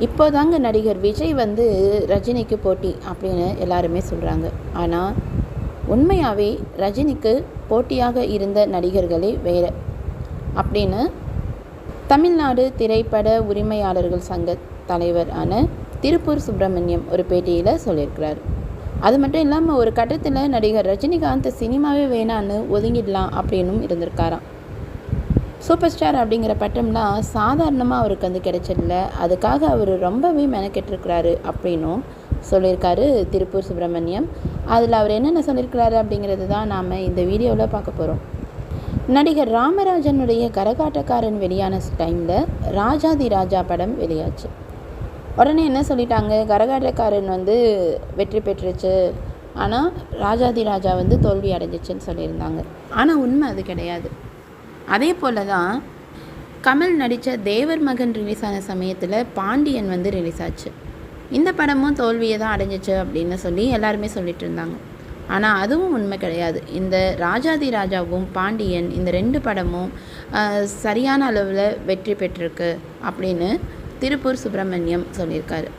இப்போதாங்க நடிகர் விஜய் வந்து ரஜினிக்கு போட்டி அப்படின்னு எல்லாருமே சொல்கிறாங்க ஆனால் உண்மையாகவே ரஜினிக்கு போட்டியாக இருந்த நடிகர்களே வேறு அப்படின்னு தமிழ்நாடு திரைப்பட உரிமையாளர்கள் சங்க தலைவரான திருப்பூர் சுப்பிரமணியம் ஒரு பேட்டியில் சொல்லியிருக்கிறார். அது மட்டும் இல்லாமல் ஒரு கட்டத்தில் நடிகர் ரஜினிகாந்த் சினிமாவே வேணான்னு ஒதுங்கிடலாம் அப்படின்னும் இருந்திருக்காராம். சூப்பர் ஸ்டார் அப்படிங்கிற பட்டம்லாம் சாதாரணமாக அவருக்கு வந்து கிடைச்சதில்ல. அதுக்காக அவர் ரொம்பவே மெனக்கெட்டிருக்கிறாரு அப்படின்னும் சொல்லியிருக்காரு திருப்பூர் சுப்பிரமணியம். அதில் அவர் என்னென்ன சொல்லியிருக்கிறாரு அப்படிங்கிறது தான் நாம் இந்த வீடியோவில் பார்க்க போகிறோம் நடிகர் ராமராஜனுடைய கரகாட்டக்காரன் வெளியான டைமில் ராஜாதி ராஜா படம் வெளியாச்சு. உடனே என்ன சொல்லிட்டாங்க? கரகாட்டக்காரன் வந்து வெற்றி பெற்றுச்சு. ஆனால் ராஜாதி ராஜா வந்து தோல்வி அடைஞ்சிச்சுன்னு சொல்லியிருந்தாங்க. ஆனால் உண்மை அது கிடையாது. அதே போல் தான் கமல் நடித்த தேவர் மகன் ரிலீஸ் ஆன சமயத்தில் பாண்டியன் வந்து ரிலீஸ் ஆச்சு. இந்த படமும் தோல்வியை தான் அடைஞ்சிச்சு அப்படின்னு சொல்லி எல்லாருமே சொல்லிட்டு இருந்தாங்க. ஆனால் அதுவும் உண்மை கிடையாது. இந்த ராஜாதி ராஜாவும் பாண்டியன் இந்த ரெண்டு படமும் சரியான அளவில் வெற்றி பெற்றிருக்கு அப்படின்னு திருப்பூர் சுப்பிரமணியம் சொல்லியிருக்காரு.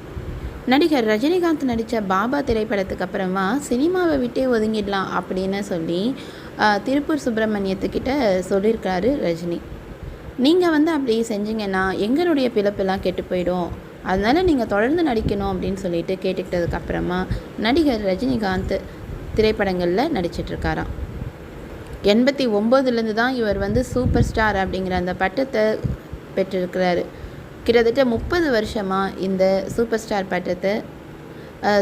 நடிகர் ரஜினிகாந்த் நடித்த பாபா திரைப்படத்துக்கு அப்புறமா சினிமாவை விட்டே ஒதுங்கிடலாம் அப்படின்னு சொல்லி திருப்பூர் சுப்பிரமணியத்துக்கிட்ட சொல்லியிருக்காரு ரஜினி. நீங்கள் வந்து அப்படி செஞ்சீங்கன்னா எங்களுடைய பிழப்பெல்லாம் கெட்டு போயிடும். அதனால் நீங்கள் தொடர்ந்து நடிக்கணும் அப்படின்னு சொல்லிட்டு கேட்டுக்கிட்டதுக்கப்புறமா நடிகர் ரஜினிகாந்த் திரைப்படங்களில் நடிச்சிட்ருக்காராம் எண்பத்தி ஒம்போதுலேருந்து தான் இவர் வந்து சூப்பர் ஸ்டார் அப்படிங்கிற அந்த பட்டத்தை பெற்றிருக்கிறாரு. கிட்டத்தட்ட முப்பது வருஷமாக இந்த சூப்பர் ஸ்டார் பட்டத்தை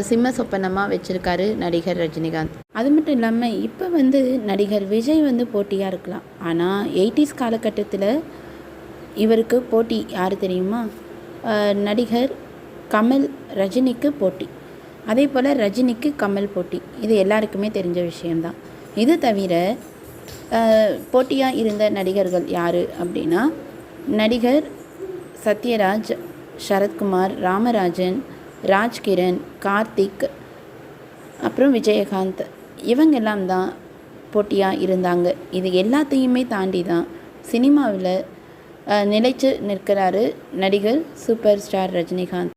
சிம்ம சொப்பனமாக வச்சுருக்காரு நடிகர் ரஜினிகாந்த். அது மட்டும் இல்லாமல் இப்போ வந்து நடிகர் விஜய் வந்து போட்டியாக இருக்கலாம். ஆனால் எயிட்டிஸ் காலகட்டத்தில் இவருக்கு போட்டி யார் தெரியுமா? நடிகர் கமல் ரஜினிக்கு போட்டி. அதே போல் ரஜினிக்கு கமல் போட்டி. இது எல்லாருக்குமே தெரிஞ்ச விஷயம்தான். இது தவிர போட்டியாக இருந்த நடிகர்கள் யார் அப்படின்னா நடிகர் சத்யராஜ் சரத்குமார் ராமராஜன் ராஜ்கிரண் கார்த்திக் அப்புறம் விஜயகாந்த். இவங்கெல்லாம் தான் போட்டியாக இருந்தாங்க. இது எல்லாத்தையுமே தாண்டி தான் சினிமாவில் நிலைச்சு நிற்கிறாரு நடிகர் சூப்பர் ஸ்டார் ரஜினிகாந்த்.